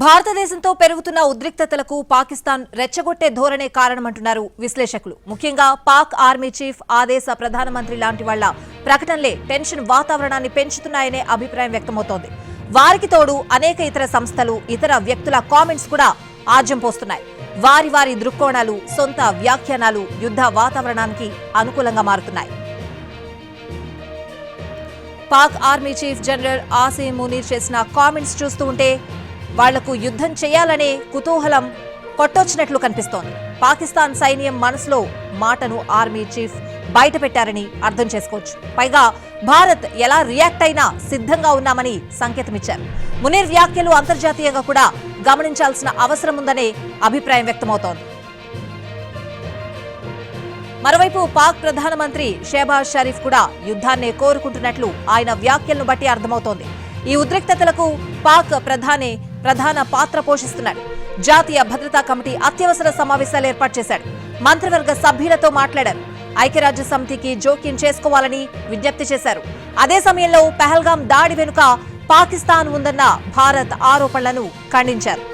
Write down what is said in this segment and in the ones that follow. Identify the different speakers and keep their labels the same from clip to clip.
Speaker 1: భారతదేశంతో పెరుగుతున్న ఉద్రిక్తతలకు పాకిస్తాన్ రెచ్చగొట్టే ధోరణే కారణమంటున్నారు విశ్లేషకులు. ముఖ్యంగా పాక్ ఆర్మీ చీఫ్ ఆదేశ ప్రధానమంత్రి లాంటి వాళ్ళ ప్రకటనలే టెన్షన్ వాతావరణాన్ని పెంచుతున్నాయనే అభిప్రాయం వ్యక్తమవుతోంది. వారికి తోడు అనేక ఇతర సంస్థలు ఇతర వ్యక్తుల కామెంట్స్ కూడా ఆజ్యం పోస్తున్నాయి. వారి వారి దృక్కోణాలు సొంత వ్యాఖ్యానాలు యుద్ధ వాతావరణానికి అనుకూలంగా మారుతున్నాయి. Pak army chief general Asim Munir చేసిన కామెంట్స్ చూస్తూ ఉంటే వాళ్ళకు యుద్ధం చేయాలనే కుతూహలం కొట్టొచ్చినట్లు కనిపిస్తోంది. పాకిస్తాన్ సైన్యం మనసులో మాటను ఆర్మీ చీఫ్ బయటపెట్టారని అర్థం చేసుకోవచ్చు. పైగా భారత్ ఎలా రియాక్ట్ అయినా సిద్ధంగా ఉన్నామని సంకేతమిచ్చారు. మునీర్ వ్యాఖ్యలు అంతర్జాతీయంగా కూడా గమనించాల్సిన అవసరం ఉందనే అభిప్రాయం వ్యక్తమవుతోంది. మరోవైపు పాక్ ప్రధానమంత్రి షేబాజ్ షరీఫ్ కూడా యుద్ధాన్నే కోరుకుంటున్నట్లు ఆయన వ్యాఖ్యలను బట్టి అర్థమవుతోంది. ఈ ఉద్రిక్తతలకు పాక్ ప్రధాని ప్రధాన పాత్ర పోషిస్తున్నాడు. జాతీయ భద్రతా కమిటీ అత్యవసర సమావేశాలు ఏర్పాటు చేశాడు. మంత్రివర్గ సభ్యులతో మాట్లాడారు. ఐక్యరాజ్య సమితికి జోక్యం చేసుకోవాలని విజ్ఞప్తి చేశారు. అదే సమయంలో పెహల్గాం దాడి వెనుక పాకిస్తాన్ ఉందన్న భారత్ ఆరోపణలను ఖండించారు.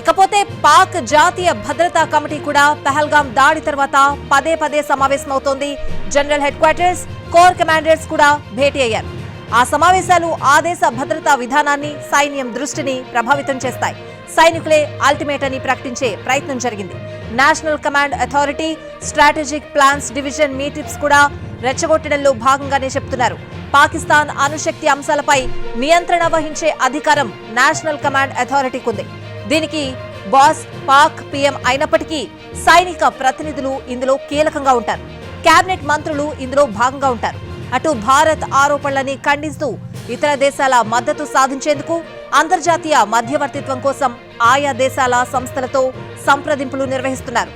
Speaker 1: ఇకపోతే పాక్ జాతీయ భద్రతా కమిటీ కూడా పెహల్గాం దాడి తర్వాత పదే పదే సమావేశమవుతోంది. General headquarters core commanders కూడా భేటీ అయ్యారు. ఆ సమావేశాలు ఆదేశ భద్రతా విధానాన్ని సైన్యం దృష్టిని ప్రభావితం చేస్తాయి. సైనికులే అల్టిమేట్ అని ప్రకటించే ప్రయత్నం జరిగింది. National command authority strategic plans division మీటిప్స్ కూడా రెచ్చగొట్టడంలో భాగంగానే చెప్తున్నారు. పాకిస్తాన్ అణుశక్తి అంశాలపై నియంత్రణ వహించే అధికారం నేషనల్ కమాండ్ అథారిటీకి ఉంది దీనికి బాస్ పాక్ పీఎం అయినప్పటికీ సైనిక ప్రతినిధులు ఇందులో కీలకంగా ఉంటారు. కేబినెట్ మంత్రులు ఇందులో భాగంగా ఉంటారు. అటు భారత్ ఆరోపణలని ఖండిస్తూ ఇతర దేశాల మద్దతు సాధించేందుకు అంతర్జాతీయ మధ్యవర్తిత్వం కోసం ఆయా దేశాల సంస్థలతో సంప్రదింపులు నిర్వహిస్తున్నారు.